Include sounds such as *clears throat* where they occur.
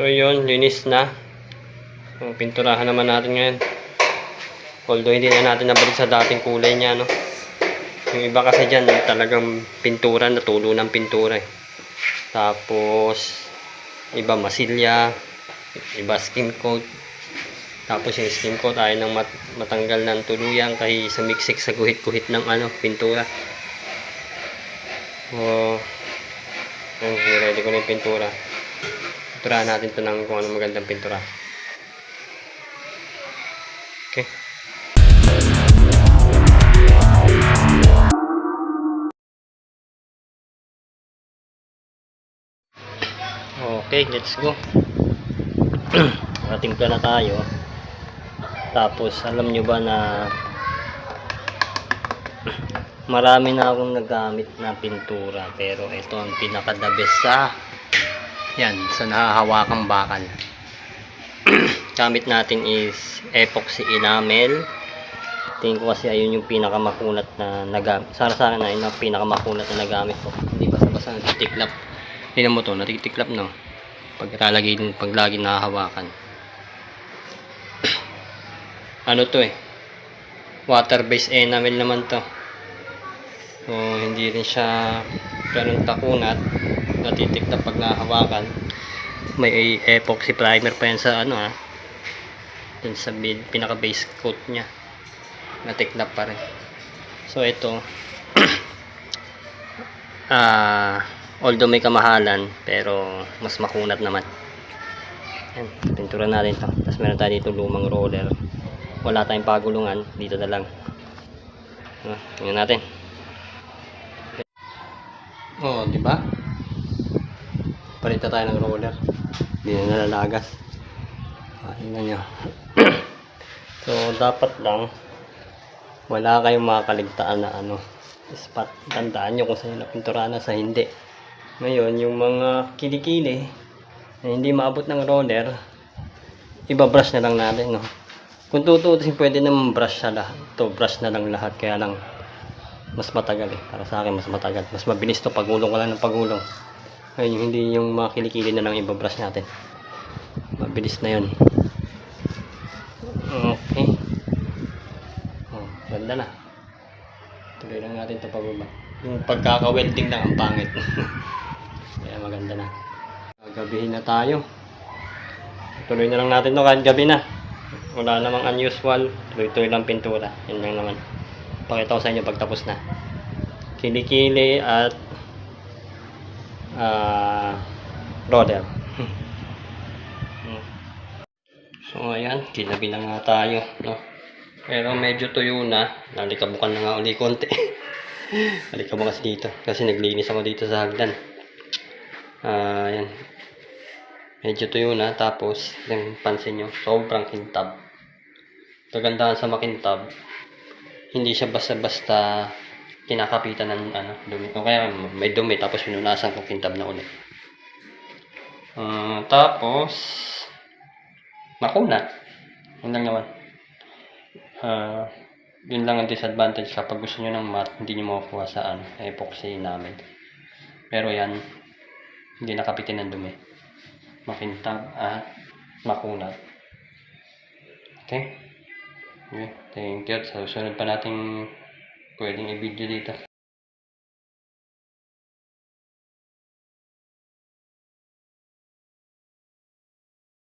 So yun, linis na. So, pinturahan naman natin ngayon. Although hindi na natin nabalik sa dating kulay niya, no? Yung iba kasi dyan, talagang pintura, natulo ng pintura eh. Tapos, iba masilya, iba skin coat. Tapos yung skin coat ayaw nang mat matanggal ng tuluyan kasi sumiksik sa guhit-guhit ng ano, pintura. So, yun, ready ko na yung pintura. Pinturahan natin to ng kung ano magandang pintura. Okay. Okay, let's go. *clears throat* Nakatimpla na tayo. Tapos, alam nyo ba na *clears throat* marami na akong nagamit na pintura. Pero ito ang pinaka the best sa yan, sa nahahawakang bakal. *clears throat* Gamit natin is epoxy enamel. Tingin ko kasi ayun yung pinakamakunat na nagamit. Sana sana na yun ang pinakamakunat na nagamit ko. Hindi basta-basta natitiklap. Tingnan mo to, natitiklap no. Pag lalagay, pag lagi nahahawakan. *clears throat* ano to eh. Water-based enamel naman to. So, hindi rin siya ganun takunat. Natitiklap pag nahahawakan. May epoxy primer pa yan sa ano ah. Dun sa mid, pinaka-base coat niya. Natiklap pa rin. So, ito. *clears throat* Ah, although may kamahalan, pero mas makunat naman. Yan, pintura natin to. Tapos meron tayo dito lumang roller. Wala tayong pagulungan, dito na lang. Ah, tingnan natin. Oh, di ba? Palita tayo ng roller. Hindi na nalalagas. Ah, tingnan nyo. *clears throat* so, dapat lang wala kayong makaligtaan na ano spot. Tandaan nyo kung saan yung na sa hindi. Ngayon, yung mga kilikili na hindi maabot ng roller, ibabrush na lang natin, no? Kung tutuusin, pwede naman brush sa lahat. To brush na lang lahat, kaya lang mas matagal eh. Para sa akin, mas matagal. Mas mabilis to pagulong ko lang ng pagulong. Ngayon, yung hindi yung mga kilikili na lang ibabrush natin. Mabilis na yun. Okay. Oh, ganda na. Tuloy lang natin ito pababa. Yung pagkaka-welding lang ang pangit. *laughs* Kaya maganda na. Gabihin na tayo. Tuloy na lang natin to kahit gabi na. Wala namang unusual. Tuloy-tuloy lang pintura. Yun lang naman. Pakita ko sa inyo pagtapos na. Kilikili at ah roller. so ayan, kinabi na nga tayo. No? Pero medyo tuyo na. Nalikabukan na nga uli konti. *laughs* Nalikabukan kasi dito. Kasi naglinis ako dito sa hagdan. Ah, yan. Medyo tuyo na. Tapos, yung pansin nyo, sobrang kintab. Kagandahan sa makintab, hindi siya basta-basta kinakapitan ng ano, dumi. O kaya may dumi, tapos pinunasan ko kintab na ulit. Ah, tapos, makunat. Yun lang naman. Ah, yun lang ang disadvantage kapag gusto nyo ng matte, hindi nyo makukuha sa ano, epoxy namin. Pero yan, hindi nakapitin ng dumi. Makintab at makunat. Okay? Okay, thank you. Sa susunod pa nating pwedeng i-video dito.